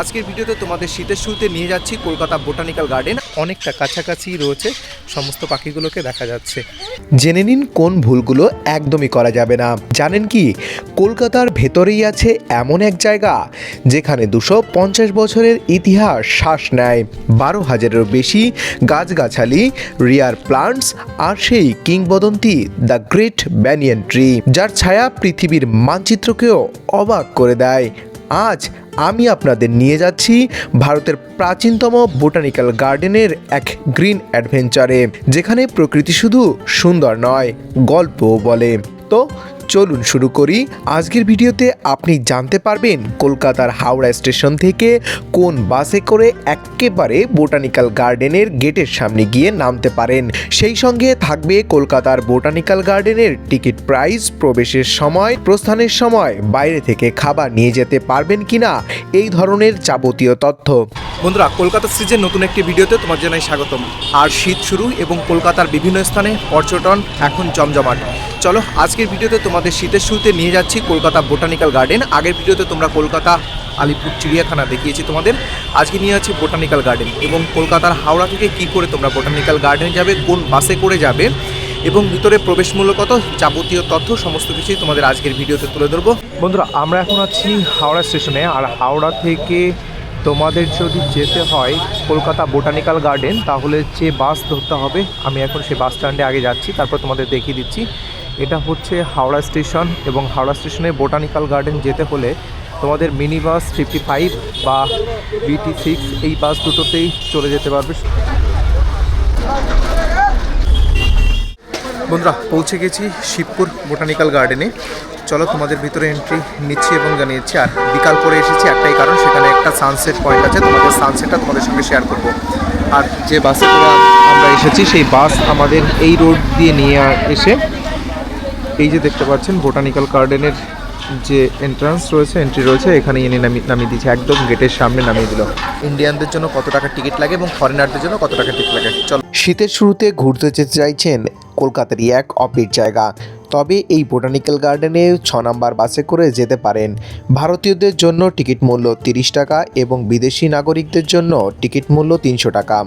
আজকের ভিডিওতে তোমাদের শীতের শুরুতে নিয়ে যাচ্ছি কলকাতা বোটানিক্যাল গার্ডেন। অনেকটা কাছাকাছি রয়েছে, সমস্ত পাখিগুলোকে দেখা যাচ্ছে। জেনে নিন কোন ভুলগুলো একদমই করা যাবে না। জানেন কি, কলকাতার ভেতরেই আছে এমন এক জায়গা যেখানে দুশো পঞ্চাশ বছরের ইতিহাস শ্বাস নেয়। বারো হাজারেরও বেশি গাছগাছালি রিয়ার প্লান্টস আর সেই কিংবদন্তি দ্য গ্রেট ব্যানিয়ান ট্রি, যার ছায়া পৃথিবীর মানচিত্রকেও অবাক করে দেয়। আজ আমি আপনাদের নিয়ে যাচ্ছি ভারতের প্রাচীনতম বোটানিক্যাল গার্ডেনের এক গ্রিন অ্যাডভেঞ্চারে, যেখানে প্রকৃতি শুধু সুন্দর নয়, গল্পও বলে। তো চলুন শুরু করি। আজকের ভিডিওতে আপনি জানতে পারবেন কলকাতার হাওড়া স্টেশন থেকে কোন বাসে করে একেবারে বোটানিক্যাল গার্ডেনের গেটের সামনে গিয়ে নামতে পারেন। সেই সঙ্গে থাকবে কলকাতার বোটানিক্যাল গার্ডেনের টিকিট প্রাইস, প্রবেশের সময়, প্রস্থানের সময়, বাইরে থেকে খাবার নিয়ে যেতে পারবেন কিনা, এই ধরনের যাবতীয় তথ্য। বন্ধুরা, কলকাতা সিজের নতুন একটি ভিডিওতে তোমার জানাই স্বাগতম। আর শীত শুরু এবং কলকাতার বিভিন্ন স্থানে পর্যটন এখন জমজমাট। চলো, আজকের ভিডিওতে তোমাদের শীতের শুরুতে নিয়ে যাচ্ছি কলকাতা বোটানিক্যাল গার্ডেন। আগের ভিডিওতে তোমরা কলকাতা, আলিপুর, চিড়িয়াখানা দেখিয়েছি তোমাদের। আজকে নিয়ে যাচ্ছি বোটানিক্যাল গার্ডেন এবং কলকাতার হাওড়া থেকে কি করে তোমরা বোটানিক্যাল গার্ডেনে যাবে, কোন বাসে করে যাবে এবং ভিতরে প্রবেশমূল্য কত, যাবতীয় তথ্য, সমস্ত কিছুই তোমাদের আজকের ভিডিওতে তুলে ধরবো। বন্ধুরা, আমরা এখন আছি হাওড়া স্টেশনে। আর হাওড়া থেকে তোমাদের যদি যেতে হয় কলকাতা বোটানিক্যাল গার্ডেন, তাহলে যে বাস ধরতে হবে, আমি এখন সেই বাস স্ট্যান্ডে আগে যাচ্ছি, তারপর তোমাদের দেখিয়ে দিচ্ছি। এটা হচ্ছে হাওড়া স্টেশন এবং হাওড়া স্টেশনে বোটানিক্যাল গার্ডেন যেতে হলে তোমাদের মিনি বাস ফিফটি ফাইভ বা বিটি সিক্স এই বাস দুটোতেই চলে যেতে পারবে। বন্ধুরা, পৌঁছে গেছি শিবপুর বোটানিক্যাল গার্ডেনে। চলো তোমাদের ভিতরে এন্ট্রি নিচ্ছি এবং জানিয়েছি, আর বিকাল করে এসেছি একটাই কারণ, সেখানে একটা সানসেট পয়েন্ট আছে, তোমাদের সানসেটটা তোমাদের সঙ্গে শেয়ার করব। আর যে বাসে আমরা এসেছি, সেই বাস আমাদের এই রোড দিয়ে নিয়ে এসে এই যে দেখতে পাচ্ছেন বোটানিক্যাল গার্ডেনের যে এন্ট্রান্স রয়েছে এন্ট্রি রয়েছে এখানে এনে নামিয়ে নামিয়ে দিয়েছে। একদম গেটের সামনে নামিয়ে দিল। ইন্ডিয়ানদের জন্য কত টাকা টিকিট লাগে এবং ফরেনারদের জন্য কত টাকা টিকিট লাগে? চলো। শীতের শুরুতে ঘুরতে যেতে চাইছেন কলকাতারই এক অপির জায়গা। তবে এই বোটানিক্যাল গার্ডেনে ছ নাম্বার বাসে করে যেতে পারেন। ভারতীয়দের জন্য টিকিট মূল্য তিরিশ টাকা এবং বিদেশি নাগরিকদের জন্য টিকিট মূল্য তিনশো টাকা।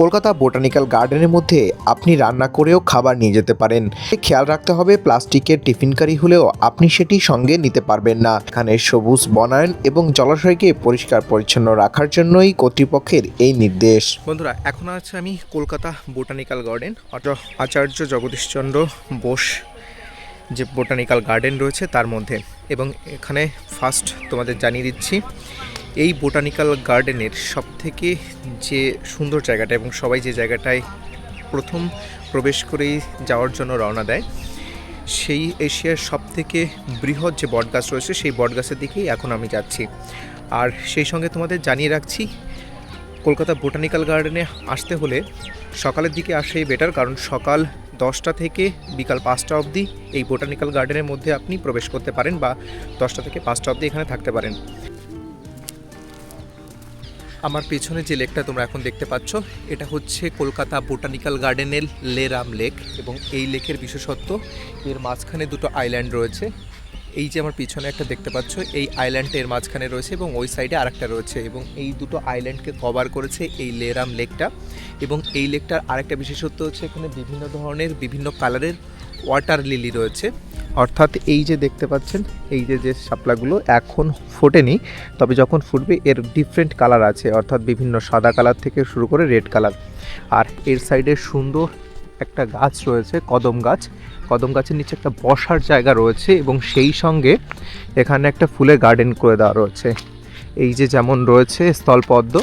কলকাতা বোটানিক্যাল গার্ডেনের মধ্যে আপনি রান্না করেও খাবার নিয়ে যেতে পারেন। খেয়াল রাখতে হবে, প্লাস্টিকের টিফিন কারি হলেও আপনি সেটি সঙ্গে নিতে পারবেন না। এখানে সবুজ বনায়ন এবং জলাশয়কে পরিষ্কার পরিচ্ছন্ন রাখার জন্যই কর্তৃপক্ষের এই নির্দেশ। বন্ধুরা, এখন আছে আমি কলকাতা বোটানিক্যাল গার্ডেন। আচার্য জগদীশচন্দ্র বোস যে বোটানিক্যাল গার্ডেন রয়েছে তার মধ্যে। এবং এখানে ফার্স্ট তোমাদের জানিয়ে দিচ্ছি এই বোটানিক্যাল গার্ডেনের সবথেকে যে সুন্দর জায়গাটা এবং সবাই যে জায়গাটায় প্রথম প্রবেশ করেই যাওয়ার জন্য রওনা দেয়, সেই এশিয়ার সবথেকে বৃহৎ যে বটগাছ রয়েছে সেই বটগাছের দিকেই এখন আমি যাচ্ছি। আর সেই সঙ্গে তোমাদের জানিয়ে রাখছি, কলকাতা বোটানিক্যাল গার্ডেনে আসতে হলে সকালের দিকে আসেই বেটার, কারণ সকাল দশটা থেকে বিকাল পাঁচটা অবধি এই বোটানিক্যাল গার্ডেনের মধ্যে আপনি প্রবেশ করতে পারেন বা দশটা থেকে পাঁচটা অবধি এখানে থাকতে পারেন। আমার পেছনে যে লেকটা তোমরা এখন দেখতে পাচ্ছ, এটা হচ্ছে কলকাতা বোটানিক্যাল গার্ডেনের লেরাম লেক এবং এই লেকের বিশেষত্ব, এর মাঝখানে দুটো আইল্যান্ড রয়েছে। এই যে আমার পিছনে একটা দেখতে পাচ্ছ, এই আইল্যান্ডটা এর মাঝখানে রয়েছে এবং ওই সাইডে আরেকটা রয়েছে এবং এই দুটো আইল্যান্ডকে কভার করেছে এই লেরাম লেকটা এবং এই লেকটার আরেকটা বিশেষত্ব হচ্ছে এখানে বিভিন্ন ধরনের বিভিন্ন কালারের ওয়াটার লিলি রয়েছে। অর্থাৎ এই যে দেখতে পাচ্ছেন, এই যে যে শাপলাগুলো এখন ফোটেনি, তবে যখন ফুটবে এর ডিফারেন্ট কালার আছে, অর্থাৎ বিভিন্ন সাদা কালার থেকে শুরু করে রেড কালার আর এর সাইডে সুন্দর একটা গাছ রয়েছে, কদম গাছ। কদম গাছের নিচে একটা বসার জায়গা রয়েছে এবং সেই সঙ্গে এখানে একটা ফুলের গার্ডেন করে দেওয়া রয়েছে। এই যে যেমন রয়েছে স্থলপদ্ম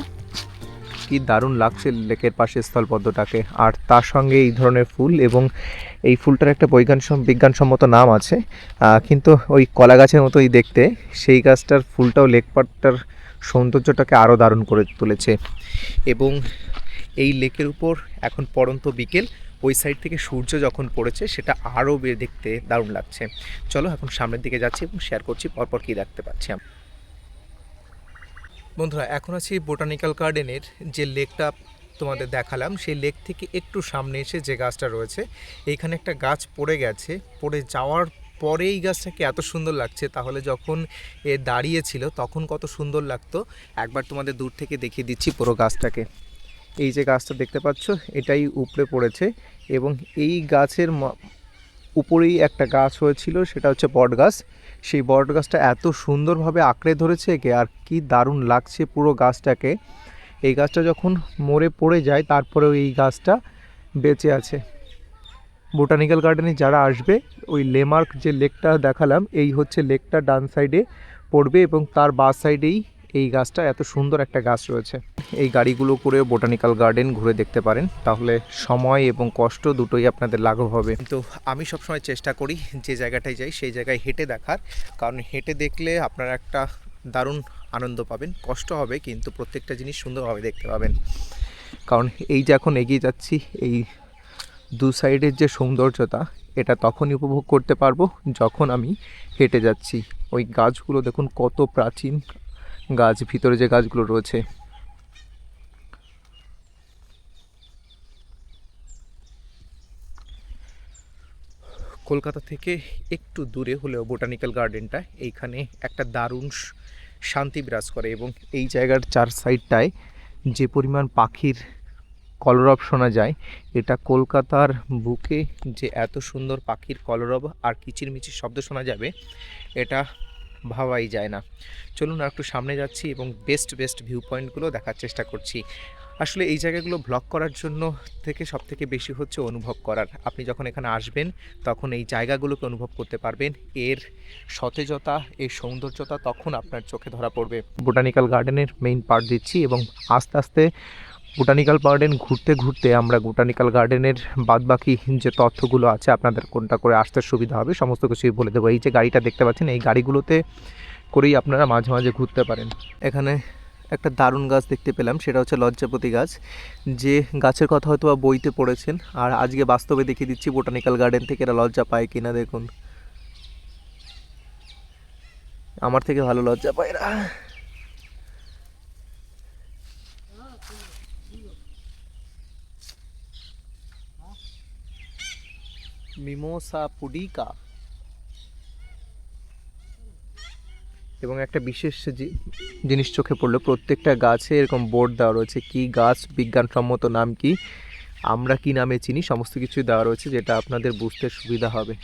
কি দারুণ লাগছে লেকের পাশে স্থলপদ্মটাকে। আর তার সঙ্গে এই ধরনের ফুল এবং এই ফুলটার একটা বৈজ্ঞান বিজ্ঞানসম্মত নাম আছে। কিন্তু ওই কলা গাছের মতোই দেখতে। সেই গাছটার ফুলটাও লেকপাটটার সৌন্দর্যটাকে আরও দারুণ করে তুলেছে। এবং এই লেকের উপর এখন পড়ন্ত বিকেল, ওই সাইড থেকে সূর্য যখন পড়েছে, সেটা আরও দেখতে দারুণ লাগছে। চলো এখন সামনের দিকে যাচ্ছি এবং শেয়ার করছি, পরপর কী দেখতে পাচ্ছি আমরা। বন্ধুরা, এখন আছি বোটানিক্যাল গার্ডেনের যে লেকটা তোমাদের দেখালাম, সেই লেক থেকে একটু সামনে এসে যে গাছটা রয়েছে, এইখানে একটা গাছ পড়ে গেছে। পড়ে যাওয়ার পরে এই গাছটাকে এত সুন্দর লাগছে। তাহলে যখন এ দাঁড়িয়ে ছিল তখন কত সুন্দর লাগতো। একবার তোমাদের দূর থেকে দেখিয়ে দিচ্ছি পুরো গাছটাকে। এই যে গাছটা দেখতে পাচ্ছ, এটাই উপড়ে পড়েছে এবং এই গাছের উপরেই একটা গাছ হয়েছিল, সেটা হচ্ছে বট গাছ সেই বট গাছটা এত সুন্দরভাবে আঁকড়ে ধরেছে একে, আর কি দারুণ লাগছে পুরো গাছটাকে। এই গাছটা যখন মরে পড়ে যায়, তারপরেও এই গাছটা বেঁচে আছে। বোটানিক্যাল গার্ডেনে যারা আসবে, ওই লেমার্ক যে লেকটা দেখালাম, এই হচ্ছে লেকটা ডান সাইডে পড়বে এবং তার বাঁ সাইডেই এই গাছটা এত সুন্দর একটা গাছ রয়েছে। এই গাড়িগুলো করে বোটানিক্যাল গার্ডেন ঘুরে দেখতে পারেন। তাহলে সময় এবং কষ্ট দুটোই আপনাদের লাঘব হবে। তো আমি সবসময় চেষ্টা করি যে জায়গাটায় যাই, সেই জায়গায় হেঁটে দেখার। কারণ হেঁটে দেখলে আপনারা একটা দারুণ আনন্দ পাবেন। কষ্ট হবে, কিন্তু প্রত্যেকটা জিনিস সুন্দরভাবে দেখতে পাবেন। কারণ এই যে এখন এগিয়ে যাচ্ছি, এই দু সাইডের যে সৌন্দর্যতা, এটা তখনই উপভোগ করতে পারব যখন আমি হেঁটে যাচ্ছি। ওই গাছগুলো দেখুন কত প্রাচীন গাছ, ভিতরে যে গাছগুলো রয়েছে। কলকাতা থেকে একটু দূরে হলেও বোটানিক্যাল গার্ডেনটা এইখানে একটা দারুণ শান্তি বিরাজ করে এবং এই জায়গার চার সাইডটায় যে পরিমাণ পাখির কলরব শোনা যায়, এটা কলকাতার বুকে যে এত সুন্দর পাখির কলরব আর কিচিরমিচির শব্দ শোনা যাবে, এটা ভাবাই যায় না। চলুন আর একটু সামনে যাচ্ছি এবং বেস্ট বেস্ট ভিউ পয়েন্টগুলো দেখার চেষ্টা করছি। আসলে এই জায়গাগুলো ব্লগ করার জন্য থেকে সব থেকে বেশি হচ্ছে অনুভব করার। আপনি যখন এখানে আসবেন, তখন এই জায়গাগুলোকে অনুভব করতে পারবেন। এর সতেজতা, এর সৌন্দর্যতা তখন আপনার চোখে ধরা পড়বে। বোটানিক্যাল গার্ডেনের মেইন পার্ট দিচ্ছি এবং আস্তে আস্তে বোটানিক্যাল গার্ডেন ঘুরতে ঘুরতে আমরা বোটানিক্যাল গার্ডেনের বাদবাকি যে তথ্যগুলো আছে আপনাদের কোনটা করে আসতে সুবিধা হবে, সমস্ত কিছুই বলে দেবো। এই যে গাড়িটা দেখতে পাচ্ছেন, এই গাড়িগুলোতে করেই আপনারা মাঝে মাঝে ঘুরতে পারেন। এখানে একটা দারুণ গাছ দেখতে পেলাম, সেটা হচ্ছে লজ্জাপতি গাছ। যে গাছের কথা হয়তো বা বইতে পড়েছেন, আর আজকে বাস্তবে দেখিয়ে দিচ্ছি বোটানিক্যাল গার্ডেন থেকে এরা লজ্জা পায় কিনা, দেখুন। আমার থেকে ভালো লজ্জা পায় এরা। মিমোসা পুডিকা এবং একটা বিশেষ জিনিস চোখে পড়ল, প্রত্যেকটা গাছে এরকম বোর্ড দেওয়া রয়েছে, কি গাছ বিজ্ঞানসম্মত নাম কি, আমরা কি নামে চিনি, সমস্ত কিছুই দেওয়া রয়েছে, যেটা আপনাদের বুঝতে সুবিধা হবে।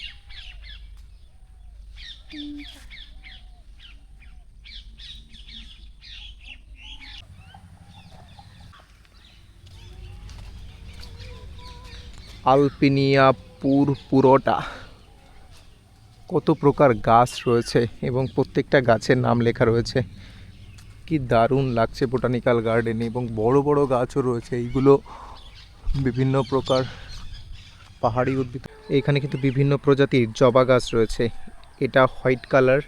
আলপিনিয়া পুর পুরোটা। কত প্রকার গাছ রয়েছে এবং প্রত্যেকটা গাছের নাম লেখা রয়েছে। কি দারুণ লাগছে বোটানিক্যাল গার্ডেনে এবং বড় বড় গাছও রয়েছে। এইগুলো বিভিন্ন প্রকার পাহাড়ি উদ্ভিদ এখানে কিন্তু বিভিন্ন প্রজাতির জবা গাছ রয়েছে। এটা হোয়াইট কালার,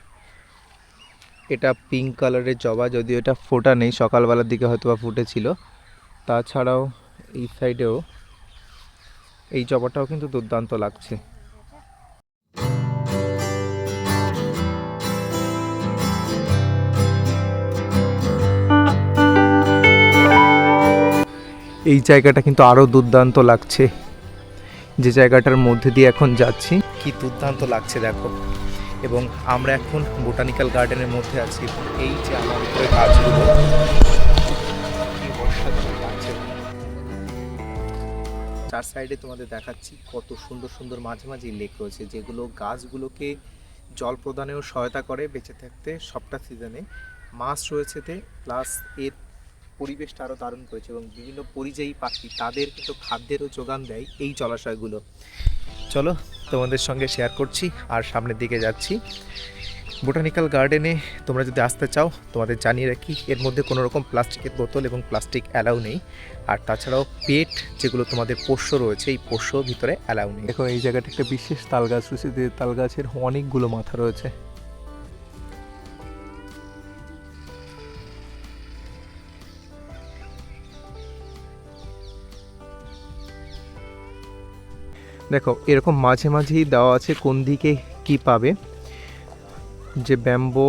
এটা পিঙ্ক কালারের জবা, যদিও এটা ফোটা নেই। সকালবেলার দিকে হয়তো বা ফুটেছিল। তাছাড়াও এই সাইডেও এই জবাটাও কিন্তু দুর্দান্ত লাগছে। এই জায়গাটা কিন্তু আরও দুর্দান্ত লাগছে। যে জায়গাটার মধ্যে দিয়ে এখন যাচ্ছি, কি দুর্দান্ত লাগছে দেখো। এবং আমরা এখন বোটানিক্যাল গার্ডেনের মধ্যে আছি। এই যে আমার গাছগুলো চার সাইডে তোমাদের দেখাচ্ছি কত সুন্দর সুন্দর মাঝে মাঝে লেক রয়েছে, যেগুলো গাছগুলোকে জল প্রদানেও সহায়তা করে বেঁচে থাকতে সবটা সিজনে মাছ রয়েছেতে প্লাস এর পরিবেশটা আরও দারুণ করেছে এবং বিভিন্ন পরিযায়ী পাখি তাদের কিন্তু খাদ্যেরও যোগান দেয় এই জলাশয়গুলো। চলো তোমাদের সঙ্গে শেয়ার করছি, আর সামনের দিকে যাচ্ছি। বোটানিক্যাল গার্ডেনে তোমরা যদি আসতে চাও, তোমাদের জানিয়ে রাখি, এর মধ্যে কোনো রকম প্লাস্টিকের বোতল এবং প্লাস্টিক অ্যালাউ নেই। আর তাছাড়াও পেট যেগুলো তোমাদের পোষ্য রয়েছে, এই পোষ্য ভিতরে অ্যালাউ নেই। দেখো, এই জায়গাটা একটা বিশেষ তাল গাছ রয়েছে, যে তাল গাছের অনেকগুলো মাথা রয়েছে। দেখো, এরকম মাঝে মাঝেই দেওয়া আছে কোন দিকে কি পাবে। যে ব্যাম্বো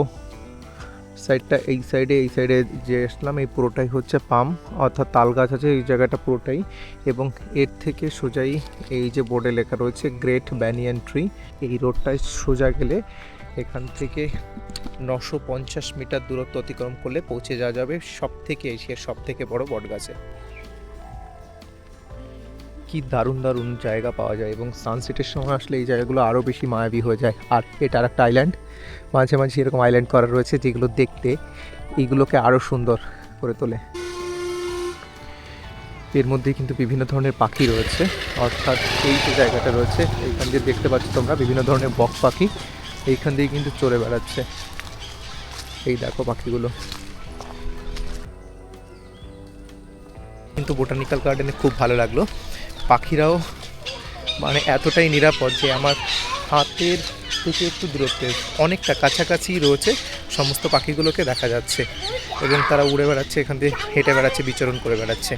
সাইডটা এই সাইডে এই সাইডে যে আসলাম, এই পুরোটাই হচ্ছে পাম, অর্থাৎ তাল গাছ আছে, এই জায়গাটা পুরোটাই। এবং এর থেকে সোজাই এই যে বোর্ডে লেখা রয়েছে, গ্রেট ব্যানিয়ান ট্রি এই রোডটায় সোজা গেলে এখান থেকে নশো পঞ্চাশ মিটার দূরত্ব অতিক্রম করলে পৌঁছে যাওয়া যাবে সব থেকে এশিয়ার সব থেকে বড় বট গাছে কি দারুণ দারুণ জায়গা পাওয়া যায় এবং সানসেটের সময় আসলে এই জায়গাগুলো আরও বেশি মায়াবী হয়ে যায়। আর এটা আর একটা আইল্যান্ড মাঝে মাঝে এরকম আইল্যান্ড করা রয়েছে যেগুলো দেখতে এইগুলোকে আরও সুন্দর করে তোলে। এর মধ্যে কিন্তু বিভিন্ন ধরনের পাখি রয়েছে। অর্থাৎ এই যে জায়গাটা রয়েছে, এইখান দিয়ে দেখতে পাচ্ছ তোমরা বিভিন্ন ধরনের বক পাখি। এইখান দিয়ে কিন্তু চড়ে বেড়াচ্ছে। এই দেখো পাখিগুলো। কিন্তু বোটানিক্যাল গার্ডেনে খুব ভালো লাগল। পাখিরাও মানে এতটাই নিরাপদ যে আমার হাতের থেকে একটু দূরত্বে অনেকটা কাছাকাছি রয়েছে, সমস্ত পাখিগুলোকে দেখা যাচ্ছে এবং তারা উড়ে বেড়াচ্ছে, এখান থেকে হেঁটে বেড়াচ্ছে, বিচরণ করে বেড়াচ্ছে।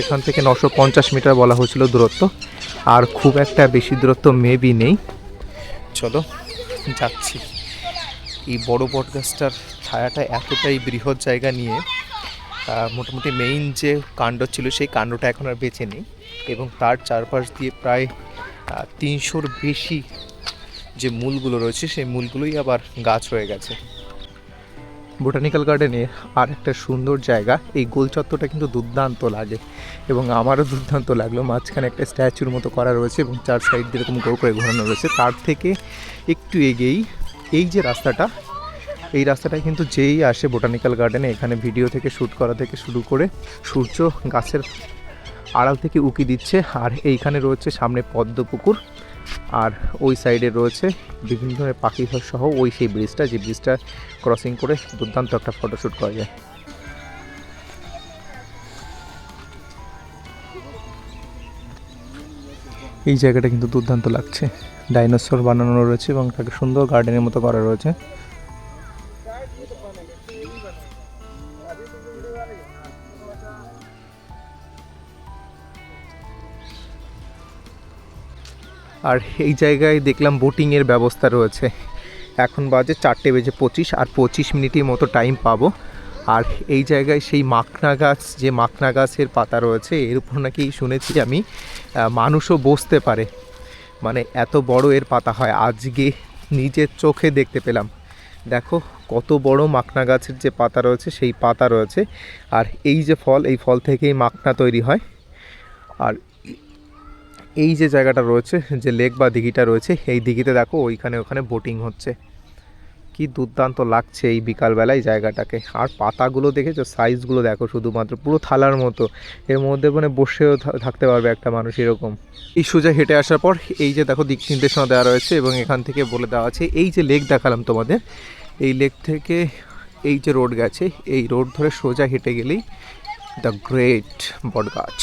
এখান থেকে নশো পঞ্চাশ মিটার বলা হয়েছিল দূরত্ব, আর খুব একটা বেশি দূরত্ব মেবি নেই। চলো, যাচ্ছি। এই বড় বট গাছটার ছায়াটা এতটাই বৃহৎ জায়গা নিয়ে মোটামুটি মেইন যে কাণ্ড ছিল সেই কাণ্ডটা এখন আর বেঁচে নেই এবং তার চারপাশ দিয়ে প্রায় তিনশোর বেশি যে মূলগুলো রয়েছে সেই মূলগুলোই আবার গাছ হয়ে গেছে। বোটানিক্যাল গার্ডেনে আর একটা সুন্দর জায়গা, এই গোল চত্বরটা কিন্তু দুর্দান্ত লাগে এবং আমারও দুর্দান্ত লাগল। মাঝখানে একটা স্ট্যাচুর মতো করা রয়েছে এবং চার সাইড দিয়ে এরকম গোল করে ঘোরানো রয়েছে। তার থেকে একটু এগেই এই যে রাস্তাটা এই রাস্তাটায় কিন্তু যেই আসে বোটানিক্যাল গার্ডেনে এখানে ভিডিও থেকে শ্যুট করা থেকে শুরু করে সূর্য গাছের আড়াল থেকে উকি দিচ্ছে। আর এইখানে রয়েছে সামনে পদ্ম পুকুর, আর ওই সাইডে রয়েছে বিভিন্ন ধরনের পাখি ঘর সহ ওই সেই ব্রিজটা যে ব্রিজটা ক্রসিং করে দুর্দান্ত একটা ফটোশ্যুট করা যায়। এই জায়গাটা কিন্তু দুর্দান্ত লাগছে। ডাইনোসর বানানো রয়েছে এবং তাকে সুন্দর গার্ডেনের মতো করা রয়েছে। আর এই জায়গায় দেখলাম বোটিংয়ের ব্যবস্থা রয়েছে। এখন বাজে চারটে বেজে পঁচিশ আর পঁচিশ মিনিটের মতো টাইম পাবো। আর এই জায়গায় সেই মাখনা গাছ, যে মাখনা গাছের পাতা রয়েছে, এর উপর নাকি শুনেছি আমি মানুষও বসতে পারে। মানে এত বড় এর পাতা হয়, আজকে নিজের চোখে দেখতে পেলাম। দেখো, কত বড় মাখনা গাছের যে পাতা রয়েছে, সেই পাতা রয়েছে। আর এই যে ফল, এই ফল থেকেই মাখনা তৈরি হয়। আর এই যে জায়গাটা রয়েছে, যে লেক বা দিঘিটা রয়েছে, এই দিঘিতে দেখো ওইখানে ওখানে বোটিং হচ্ছে। কি দুর্দান্ত লাগছে এই বিকালবেলায় জায়গাটাকে। আর পাতাগুলো দেখেছ? সাইজগুলো দেখো শুধুমাত্র, পুরো থালার মতো। এর মধ্যে মানে বসেও থাকতে পারবে একটা মানুষ এরকম। এই সোজা হেঁটে আসার পর এই যে দেখো দিক নির্দেশনা দেওয়া রয়েছে এবং এখান থেকে বলে দেওয়া আছে, এই যে লেক দেখালাম তোমাদের, এই লেক থেকে এই যে রোড গেছে, এই রোড ধরে সোজা হেঁটে গেলেই দ্য গ্রেট বটগাছ।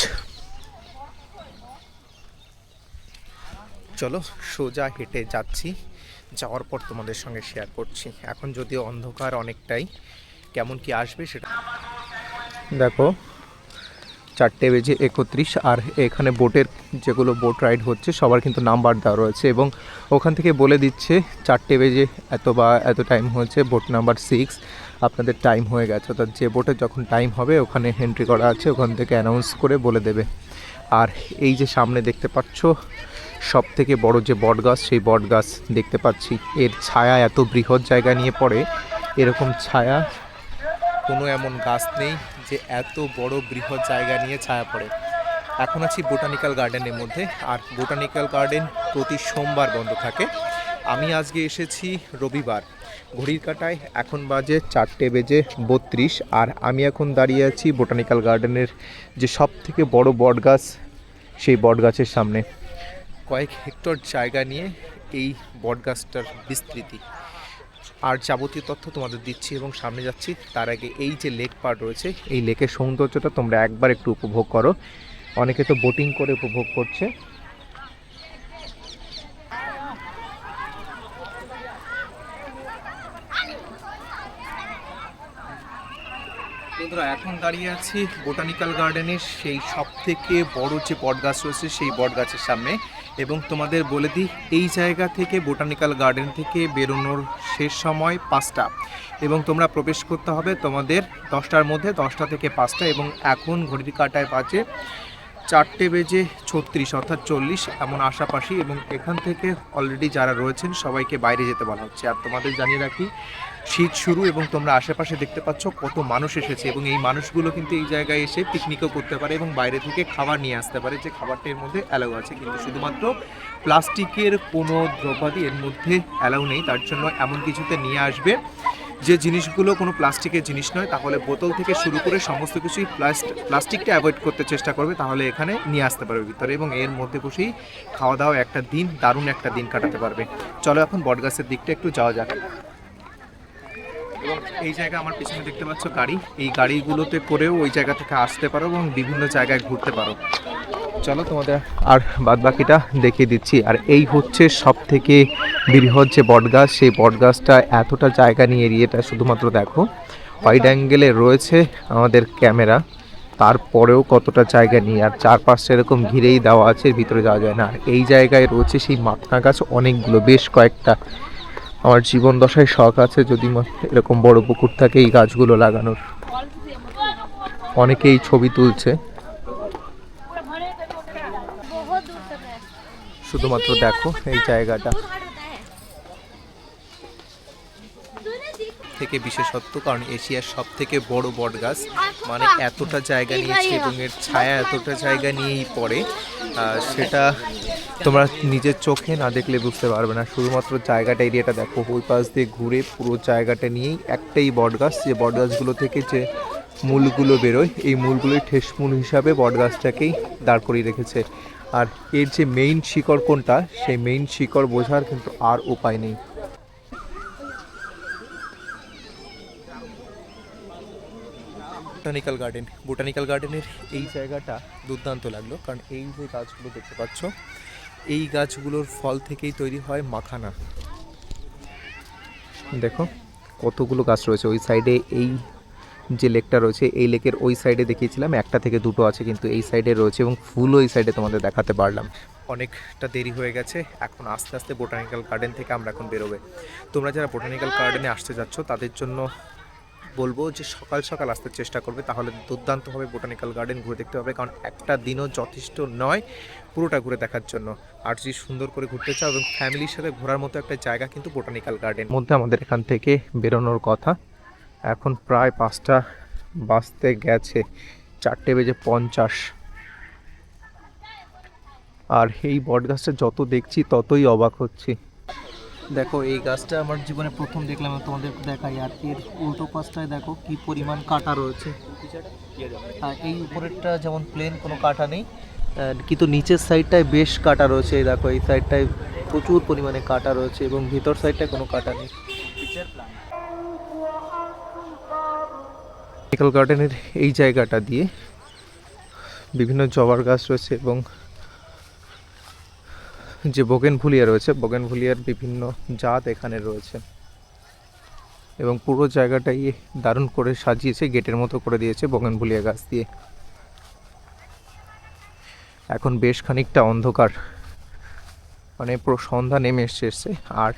চলো সোজা হেঁটে যাচ্ছি। যাওয়ার পর তোমাদের সঙ্গে শেয়ার করছি। এখন যদিও অন্ধকার অনেকটাই, কেমন কি আসবে সেটা দেখো, চারটে বেজে একত্রিশ, আর এখানে বোটের যেগুলো বোট রাইড হচ্ছে, সবার কিন্তু নাম্বার দেওয়া রয়েছে এবং ওখান থেকে বলে দিচ্ছে, চারটে বেজে এত বা এত টাইম হয়েছে বোট নাম্বার সিক্স আপনাদের টাইম হয়ে গেছে। অর্থাৎ যে বোটে যখন টাইম হবে, ওখানে এন্ট্রি করা আছে, ওখান থেকে অ্যানাউন্স করে বলে দেবে। আর এই যে সামনে দেখতে পাচ্ছ সব থেকে বড় যে বট গাছ সেই বট গাছ দেখতে পাচ্ছি। এর ছায়া এত বৃহৎ জায়গা নিয়ে পড়ে, এরকম ছায়া কোনো এমন গাছ নেই যে এত বড় বৃহৎ জায়গা নিয়ে ছায়া পড়ে। এখন আছি বোটানিক্যাল গার্ডেনের মধ্যে, আর বোটানিক্যাল গার্ডেন প্রতি সোমবার বন্ধ থাকে। আমি আজকে এসেছি রবিবার, ঘড়ির কাটায়, এখন বাজে চারটে বেজে বত্রিশ, আর আমি এখন দাঁড়িয়ে আছি বোটানিক্যাল গার্ডেনের যে সব থেকে বড় বট গাছ সেই বট গাছের সামনে। কয়েক হেক্টর জায়গা নিয়ে এই বটগাছটার বিস্তৃতি। আর যাবতীয় তথ্য তোমাদের দিচ্ছি এবং সামনে যাচ্ছি, তার আগে এই যে লেক পার্ট রয়েছে, এই লেকের সৌন্দর্যটা তোমরা একবার একটু উপভোগ করো। অনেকে তো বোটিং করে উপভোগ করছে। বন্ধুরা, এখন দাঁড়িয়ে আছি বোটানিক্যাল গার্ডেনের সেই সব থেকে বড় যে বট গাছ রয়েছে, সেই বট গাছের সামনে। এবং তোমাদের বলে দিই, এই জায়গা থেকে বোটানিক্যাল গার্ডেন থেকে বেরোনোর শেষ সময় পাঁচটা। এবং তোমরা প্রবেশ করতে হবে তোমাদের দশটার মধ্যে, দশটা থেকে পাঁচটা এবং এখন ঘড়ির কাটায় বাজে চারটে বেজে ছত্রিশ, অর্থাৎ চল্লিশ, এমন আশাপাশি এবং এখান থেকে অলরেডি যারা রয়েছেন, সবাইকে বাইরে যেতে বলা হচ্ছে। আর তোমাদের জানিয়ে রাখি, শীত শুরু এবং তোমরা আশেপাশে দেখতে পাচ্ছ কত মানুষ এসেছে এবং এই মানুষগুলো কিন্তু এই জায়গায় এসে পিকনিকও করতে পারে এবং বাইরে থেকে খাবার নিয়ে আসতে পারে। যে খাবারটা এর মধ্যে অ্যালাউ আছে, কিন্তু শুধুমাত্র প্লাস্টিকের কোনো দ্রব্যাদি এর মধ্যে অ্যালাউ নেই, তার জন্য এমন কিছুতে নিয়ে আসবে। যে জিনিসগুলো কোনো প্লাস্টিকের জিনিস নয়, তাহলে বোতল থেকে শুরু করে সমস্ত কিছুই প্লাস্ট- প্লাস্টিকটা অ্যাভয়েড করতে চেষ্টা করবে, তাহলে এখানে নিয়ে আসতে পারবে ভিতরে এবং এর মধ্যে বসেই খাওয়া দাওয়া একটা দিন, দারুণ একটা দিন কাটাতে পারবে। চলো এখন বটগাছের দিকটা একটু যাওয়া যাক। এবং এই জায়গা আমার পিছনে দেখতে পাচ্ছ গাড়ি। এই গাড়িগুলোতে করেও ওই জায়গা থেকে আসতে পারো এবং বিভিন্ন জায়গায় ঘুরতে পারো। চলো তোমাদের আর বাদ বাকিটা দেখিয়ে দিচ্ছি। আর এই হচ্ছে সব থেকে বৃহৎ যে বটগাছ, সেই বটগাছটা এতটা জায়গা নিয়ে এরিয়েটা শুধুমাত্র দেখো। ওয়াইড অ্যাঙ্গেলে রয়েছে আমাদের ক্যামেরা, তারপরেও কতটা জায়গা নিয়ে, আর চারপাশটা এরকম ঘিরেই দেওয়া আছে ভিতরে যাওয়া যায় না। আর এই জায়গায় রয়েছে সেই মাখনা গাছ অনেকগুলো, বেশ কয়েকটা। আমার জীবন দশায় শখ আছে যদি এরকম বড় পুকুর থাকে এই গাছগুলো লাগানোর। অনেকেই ছবি তুলছে। শুধুমাত্র দেখো এই জায়গাটা। থেকে বিশেষত্ব কারণ এশিয়ার সব থেকে বড় বট গাছ মানে এতটা জায়গা নিয়েছে এবং এর ছায়া এতটা জায়গা নিয়েই পড়ে। সেটা তোমরা নিজের চোখে না দেখলে বুঝতে পারবে না। শুধুমাত্র জায়গাটা এরিয়াটা দেখো ওই পাশ দিয়ে ঘুরে পুরো জায়গাটা নিয়েই একটাই বট গাছ যে বট গাছগুলো থেকে যে মূলগুলো বেরোয় এই মূলগুলোই ঠেসমূল হিসাবে বট গাছটাকেই দাঁড় করিয়ে রেখেছে। আর এর যে মেইন শিকড় কোনটা, সেই মেইন শিকড় বোঝার কিন্তু আর উপায় নেই। বোটানিক্যাল গার্ডেন বোটানিক্যাল গার্ডেনের এই জায়গাটা দুর্দান্ত লাগল, কারণ এই যে গাছগুলো দেখতে পাচ্ছ, এই গাছগুলোর ফল থেকেই তৈরি হয় মাখানা। দেখো, কতগুলো গাছ রয়েছে, ওই সাইডে এই যে লেকটা রয়েছে, এই লেকের ওই সাইডে দেখিয়েছিলাম, একটা থেকে দুটো আছে কিন্তু এই সাইডে রয়েছে এবং ফুলও ওই সাইডে তোমাদের দেখাতে পারলাম। অনেকটা দেরি হয়ে গেছে, এখন আস্তে আস্তে বোটানিক্যাল গার্ডেন থেকে আমরা এখন বেরোবে। তোমরা যারা বোটানিক্যাল গার্ডেনে আসতে যাচ্ছ, তাদের জন্য বলব যে সকাল সকাল আসতে চেষ্টা করবে, তাহলে দুর্দান্তভাবে বোটানিক্যাল গার্ডেন ঘুরে দেখতে পাবে, কারণ একটা দিনও যথেষ্ট নয় পুরোটা ঘুরে দেখার জন্য। আর যদি সুন্দর করে ঘুরতে চাও এবং ফ্যামিলির সাথে ঘোরার মতো একটা জায়গা কিন্তু বোটানিক্যাল গার্ডেন মধ্যে আমাদের এখান থেকে বেরোনোর কথা। এখন প্রায় পাঁচটা বাঁচতে গেছে, চারটে বেজে পঞ্চাশ। আর এই বট গাছটা যত দেখছি ততই অবাক হচ্ছি। দেখো, এই গাছটা আমার জীবনে প্রথম দেখলাম তোমাদের দেখাই। আর এর উল্টো পাশটায় দেখো কি পরিমাণ কাটা রয়েছে। আর এই উপরেরটা যেমন প্লেন কোনো কাটা নেই কিন্তু নিচের সাইডটায় বেশ কাটা রয়েছে। দেখো, এই সাইডটায় প্রচুর পরিমাণে কাটা রয়েছে এবং ভিতর সাইডটায় কোনো কাটা নেই। বোটানিক্যাল গার্ডেনের এই জায়গাটা দিয়ে বিভিন্ন জবার গাছ রয়েছে এবং যে বগেন ভুলিয়া রয়েছে বগেন ভুলিয়ার বিভিন্ন জাত এখানে রয়েছে। এবং পুরো জায়গাটাই দারুণ করে সাজিয়েছে, গেটের মতো করে দিয়েছে বগেন ভুলিয়া গাছ দিয়ে। এখন বেশ খানিকটা অন্ধকার। মানে পুরো সন্ধ্যা নেমে এসছে। আর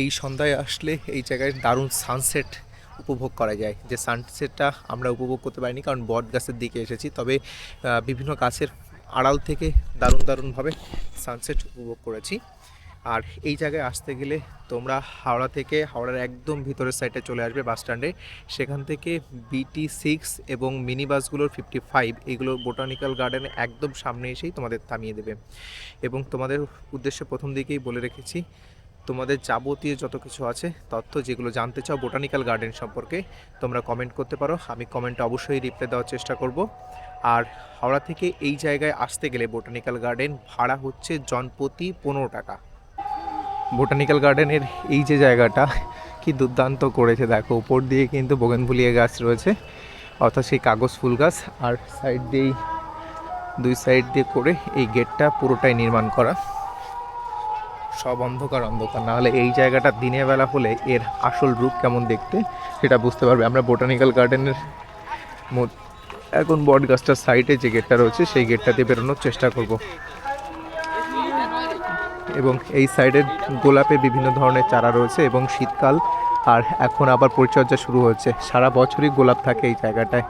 এই সন্ধ্যায় আসলে এই জায়গায় দারুণ সানসেট উপভোগ করা যায়। যে সানসেটটা আমরা উপভোগ করতে পারিনি, কারণ বট গাছের দিকে এসেছি। তবে বিভিন্ন গাছের আড়াল থেকে দারুণ দারুণভাবে সানসেট উপভোগ করেছি। আর এই জায়গায় আসতে গেলে তোমরা হাওড়া থেকে, হাওড়ার একদম ভিতরের সাইডে চলে আসবে বাস স্ট্যান্ডে সেখান থেকে বিটি সিক্স এবং মিনি বাসগুলোর ফিফটি ফাইভ এগুলো বোটানিক্যাল গার্ডেনে একদম সামনে এসেই তোমাদের থামিয়ে দেবে। এবং তোমাদের উদ্দেশ্যে প্রথম দিকেই বলে রেখেছি তোমাদের যাবতীয় যত কিছু আছে, তথ্য যেগুলো জানতে চাও বোটানিক্যাল গার্ডেন সম্পর্কে, তোমরা কমেন্ট করতে পারো। আমি কমেন্টে অবশ্যই রিপ্লাই দেওয়ার চেষ্টা করব। আর হাওড়া থেকে এই জায়গায় আসতে গেলে বোটানিক্যাল গার্ডেন ভাড়া হচ্ছে জনপ্রতি পনেরো টাকা। বোটানিক্যাল গার্ডেনের এই যে জায়গাটা, কি দুর্দান্ত করেছে। দেখো, উপর দিয়ে কিন্তু বোগেনভুলিয়া গাছ রয়েছে, অর্থাৎ সেই কাগজ ফুল গাছ, আর সাইড দিয়েই, দুই সাইড দিয়ে করে এই গেটটা পুরোটাই নির্মাণ করা। সব অন্ধকার অন্ধকার। না হলে এই জায়গাটা দিনের বেলা হলে এর আসল রূপ কেমন দেখতে, সেটা বুঝতে পারবে। আমরা বোটানিক্যাল গার্ডেনের এখন বট গাছটার সাইডে যে গেটটা রয়েছে, সেই গেটটা দিয়ে বেরোনোর চেষ্টা করব। এবং এই সাইডে গোলাপে বিভিন্ন ধরনের চারা রয়েছে এবং শীতকাল, আর এখন আবার পরিচর্যা শুরু হচ্ছে সারা বছরই গোলাপ থাকে এই জায়গাটায়।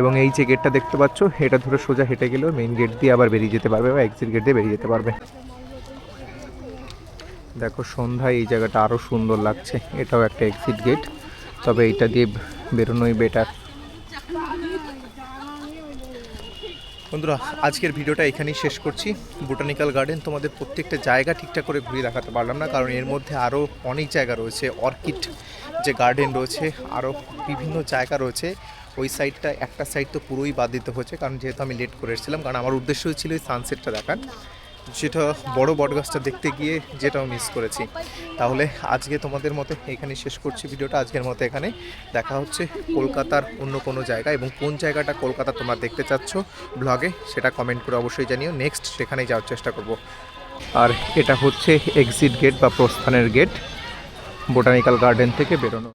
এবং এই যে গেটটা দেখতে পাচ্ছ, এটা ধরে সোজা হেঁটে গেলেও মেইন গেট দিয়ে আবার বেরিয়ে যেতে পারবে বা এক্সিট গেট দিয়ে বেরিয়ে যেতে পারবে। দেখো সন্ধ্যায় এই জায়গাটা আরও সুন্দর লাগছে। এটাও একটা এক্সিট গেট তবে এইটা দিয়ে বেরোনোই বেটার বন্ধুরা, আজকের ভিডিওটা এখানেই শেষ করছি। বোটানিক্যাল গার্ডেন তোমাদের প্রত্যেকটা জায়গা ঠিকঠাক করে ঘুরিয়ে দেখাতে পারলাম না, কারণ এর মধ্যে আরও অনেক জায়গা রয়েছে। অর্কিড যে গার্ডেন রয়েছে আরও বিভিন্ন জায়গা রয়েছে। ওই সাইডটা একটা সাইড তো পুরোই বাদ দিতে হচ্ছে কারণ যেহেতু আমি লেট করে এসেছিলাম, কারণ আমার উদ্দেশ্যই ছিল এই সানসেটটা দেখার। যেটা বড় বটগাছটা দেখতে গিয়ে যেটাও মিস করেছি। তাহলে আজকে তোমাদের মতো এখানে শেষ করছি ভিডিওটা। আজকের মতো এখানে দেখা হচ্ছে কলকাতার অন্য কোনো জায়গা এবং কোন জায়গাটা কলকাতা তোমরা দেখতে চাচ্ছ ব্লগে সেটা কমেন্ট করে অবশ্যই জানিও। নেক্সট সেখানে যাওয়ার চেষ্টা করব। আর এটা হচ্ছে এক্সিট গেট বা প্রস্থানের গেট বোটানিক্যাল গার্ডেন থেকে বেরোনো।